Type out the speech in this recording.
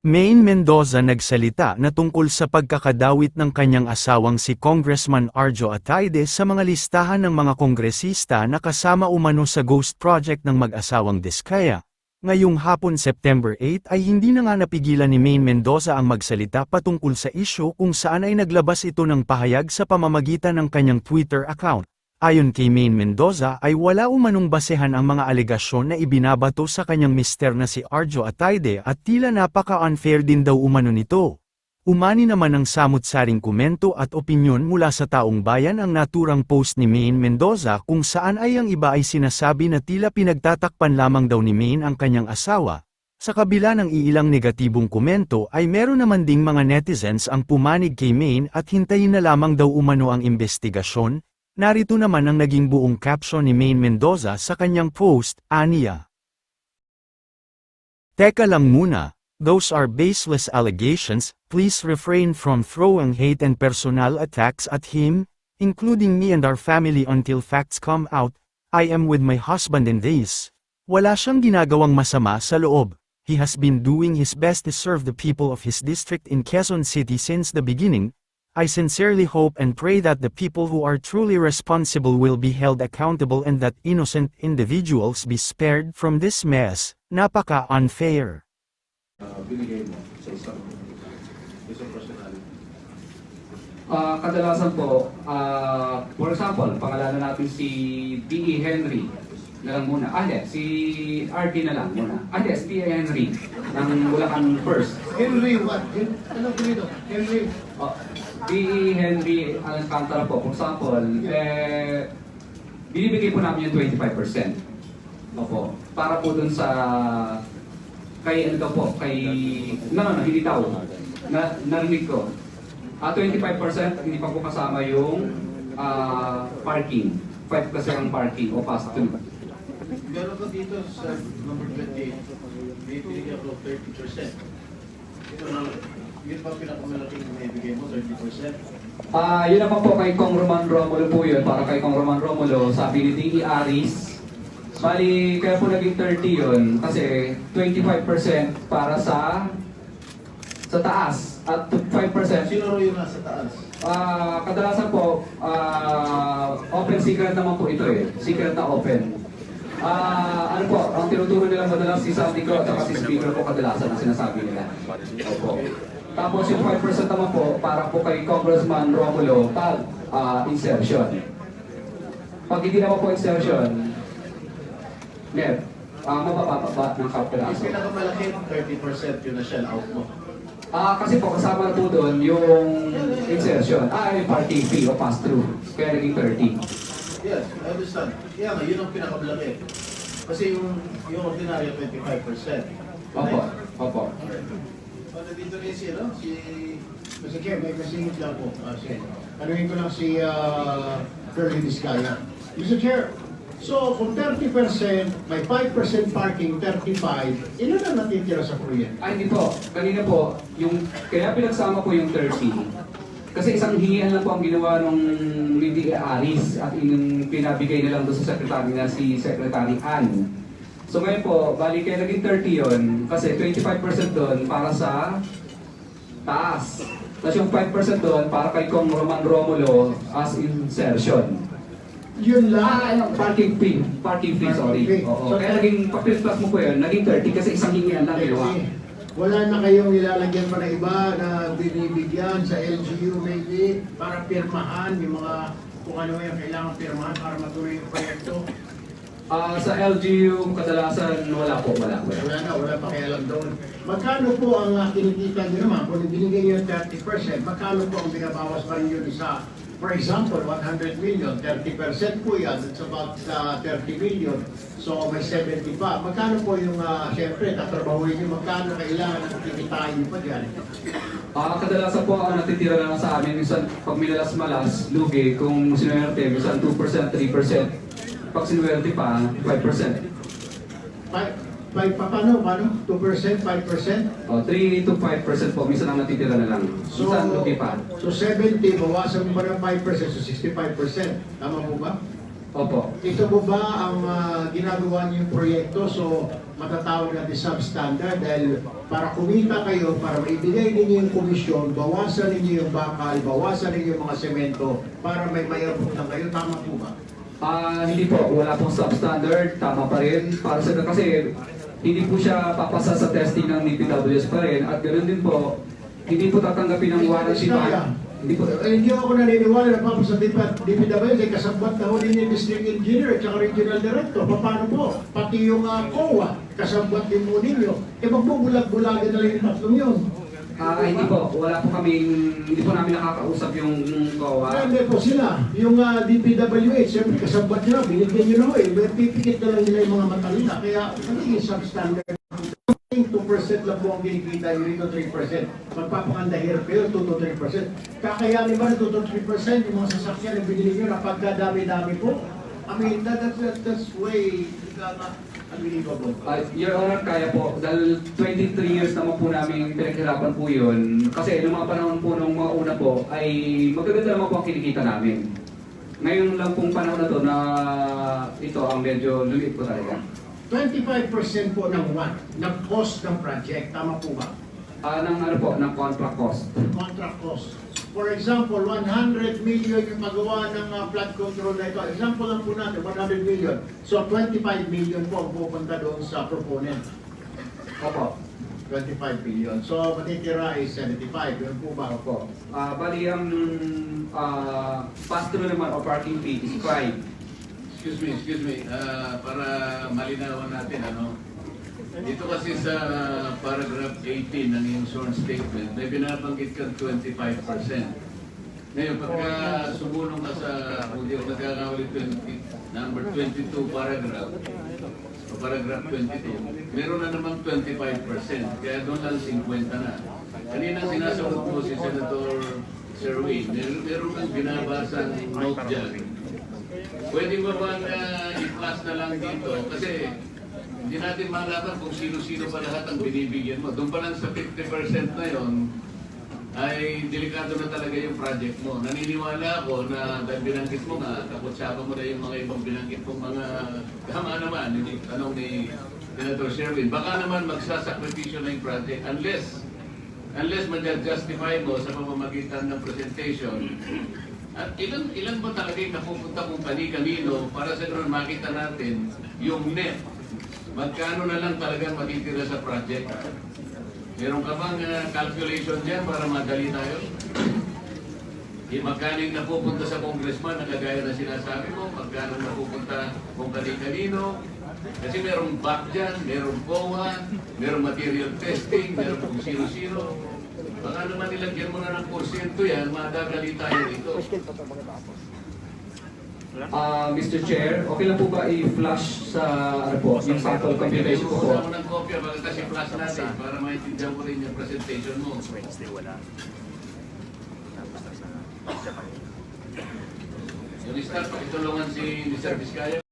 Maine Mendoza nagsalita na tungkol sa pagkakadawit ng kanyang asawang si Congressman Arjo Ataide sa mga listahan ng mga kongresista na kasama umano sa Ghost Project ng mag-asawang Diskaya. Ngayong hapon September 8 ay hindi na nga napigilan ni Maine Mendoza ang magsalita patungkol sa isyu kung saan ay naglabas ito ng pahayag sa pamamagitan ng kanyang Twitter account. Ayon kay Maine Mendoza ay wala umanong basehan ang mga alegasyon na ibinabato sa kanyang mister na si Arjo Ataide at tila napaka-unfair din daw umano nito. Umani naman ang samut-saring komento at opinyon mula sa taong bayan ang naturang post ni Maine Mendoza kung saan ay ang iba ay sinasabi na tila pinagtatakpan lamang daw ni Maine ang kanyang asawa. Sa kabila ng iilang negatibong komento ay meron naman ding mga netizens ang pumanig kay Maine at hintayin na lamang daw umano ang investigasyon, Narito naman ang naging buong caption ni Maine Mendoza sa kanyang post, Aniya. Teka lang muna, those are baseless allegations, please refrain from throwing hate and personal attacks at him, including me and our family until facts come out, I am with my husband in this. Wala siyang ginagawang masama sa loob. He has been doing his best to serve the people of his district in Quezon City since the beginning, I sincerely hope and pray that the people who are truly responsible will be held accountable and that innocent individuals be spared from this mess. Napaka-unfair. uh, binigay mo sa isang isang personality? Ah, kadalasan po, ah, for example, pangalanan natin si B.E. Henry na lang muna. Ah, hindi, si RD na lang muna. Ah, hindi, si B.E. Henry ng Bulacan First. Henry, what? Hen- ano ko? Henry, Oh, B.E. Henry Alcantara po, for example, eh, binibigay po namin yung 25%. Opo. Para po dun sa kay ano po, kay no, no, no, hindi daw. Na, narinig ko. Ah, 25% hindi pa po kasama yung ah, parking. 5 kasi ang parking o pass through. meron ko dito sa number 20, may binigyan ko 30%. Ito na, yun ba pinakamalaking binibigay mo, 30%? Ah, yun naman po kay Kong Roman Romulo po yun, para kay Kong Roman Romulo, sabi ni D.E. Aris, bali, kaya po naging 30 yun, kasi 25% para sa sa taas, at 5% Sino ro yung nasa taas? Ah, kadalasan po, ah, open secret naman po ito eh. Secret na open. Ah, ano po, ang tinuturo nila madalas si Sandy Crow at saka si Speaker po kadalasan ang sinasabi nila. Opo. Tapos yung 5% naman po, para po kay Congressman Romulo, tag, ah, insertion. Pag hindi naman po insertion, net, ah, mabababa ng kapiraso. pinakamalaki, 30% yun na shell out mo. Ah, kasi po kasama na po doon yung insertion. Ah, yung parking fee o pass-through. Kaya naging 30. Yes, I understand. Kaya nga, yun ang pinakamalaki. Kasi yung, yung ordinaryo, 25%. Opo, opo. O, nandito rin si, ano, si... Mr. Chair, may kasingit lang po. Uh, Sen. Tanungin ko lang si uh, Curly Discaya. Mr. Chair, so kung 30%, may 5% parking, 35, ilan na natitira sa kuryente? Ay, hindi po. Kanina po, yung, kaya pinagsama po yung 30. Kasi isang hingian lang po ang ginawa nung Lindy Aris at yung pinabigay na lang doon sa secretary na si Secretary Ann. So ngayon po, bali kaya naging 30 yun kasi 25% doon para sa taas. Tapos yung 5% doon para kay Kong Roman Romulo as insertion. Yun Ah, lang. ano, parking fee. Parking fee, sorry. Parking fee. Oo. So, Kaya naging, papilpas mo po yun, naging 30 kasi isang hingian lang. Eh, Wala na kayong nilalagyan pa na iba na binibigyan sa LGU maybe para pirmahan yung mga kung ano yung kailangan pirmahan para matuloy yung proyekto. Ah, sa LGU, kadalasan wala po, wala. wala. Wala na, wala pa kaya lang doon. Magkano po ang uh, kinikita nyo naman? Kung binigay nyo yung 30%, magkano po ang binabawas pa nyo sa, for example, 100 million, 30% po yan, it's about uh, 30 million. So may 70 pa. Magkano po yung, uh, siyempre, tatrabahuin nyo, magkano kailangan ang kikitain nyo pa dyan? Ah, kadalasan po ang natitira lang sa amin, minsan pag minalas-malas, lugi, kung sinuwerte, minsan 2%, 3%. Pag sinuwerte pa, 5%. Pa, pa, pa, paano, paano? 2%, 5%? O, 3 to 5% po, minsan ang natitira na lang. So, Minsan lugi pa. so 70, bawasan mo ng 5%, so 65%. Tama po ba? Opo. Ito po ba ang ah, ginagawa niyong proyekto so matatawag natin substandard dahil para kumita kayo, para maibigay ninyo yung komisyon, bawasan ninyo yung bakal, bawasan ninyo yung mga semento para may mayabot na kayo. Tama po ba? Ah, hindi po, wala pong substandard, tama pa rin. Para sa kasi hindi po siya papasa sa testing ng DPWS pa rin at ganoon din po, hindi po tatanggapin ng warranty ban. Hindi po, Eh, hindi ako naniniwala na papos sa DPWS ay kasabot na ho din yung district engineer at saka regional director. Paano po? Pati yung uh, COA, kasabot din mo ninyo. E magbubulag-bulagan na lang yung tatlong yun. Ah, hindi po, wala po kaming, hindi po namin nakakausap yung Ah, COA. hindi po sila. Yung uh, DPWH, siyempre kasabot nyo, binigyan nyo na ho eh. Pipikit na lang nila yung mga matalina. Kaya nagiging substandard. 2% lang po ang kinikita nyo rito, 3%. Magpapakandahir kayo, 2 to 3%. Kakayanin ba na 2 to 3% yung mga sasakyan na binili nyo na pagkadami-dami po? I mean, that, that, that, that's way uh, Ah, Your Honor, kaya po, dahil 23 years naman po namin pinaghirapan po yun. Kasi nung mga panahon po nung mga una po, ay magaganda naman po ang kinikita namin. Ngayon lang pong panahon na to na ito ang medyo lulit po talaga. 25% po ng what? Ng cost ng project. Tama po ba? Ah, ng ano po, ng contract cost. contract cost. For example, 100 million yung magawa ng uh, flood control na ito. Example lang po natin, 100 million. So 25 million po ang pupunta doon sa proponent. Opo. 25 billion. So matitira is 75. Yun po ba? Opo. Ah, bali ang ah, pass-through naman o parking fee is 5. Excuse me, excuse me, Ah, para malinawan natin, ano, dito kasi sa paragraph 18 ng sworn statement, may binabanggit kang 25%. Ngayon, pagka sumulong ka sa, kung di ako nagkakawali, 20, number 22 paragraph, o paragraph 22, meron na namang 25%, kaya doon lang 50 na. Kanina sinasagot mo si Senator Sherwin, meron, meron kang binabasang note dyan. Pwede ba bang uh, i-plus na lang dito? Kasi hindi natin malaman kung sino-sino pa lahat ang binibigyan mo. Doon pa lang sa 50% na yon ay delikado na talaga yung project mo. Naniniwala ako na dahil binanggit mo nga, kaputsapa mo na yung mga ibang binanggit mong mga tama naman, yung tanong ni Senator Sherwin. Baka naman magsasakripisyo na yung project unless unless mag-justify mo sa pamamagitan ng presentation at ilan, ilan ba talaga yung napupunta kung kani-kanino para sa ganun makita natin yung net? Magkano na lang talagang matitira sa project? Meron ka bang uh, calculation dyan para madali tayo? Yung magkano yung napupunta sa congressman na kagaya na sinasabi mo, magkano napupunta kung kani-kanino, kasi merong back dyan, merong COA, merong material testing, merong kung sino-sino. Baka naman nilagyan mo na ng porsyento yan, madagali tayo dito. Ah, Mr. Chair, okay lang po ba i-flash sa ano po, yung sample computation ko po? Kuha mo ng kopya, baka kasi flash natin para maintindihan mo rin yung presentation mo. Yung start, pakitulungan si Mr. Vizcaya.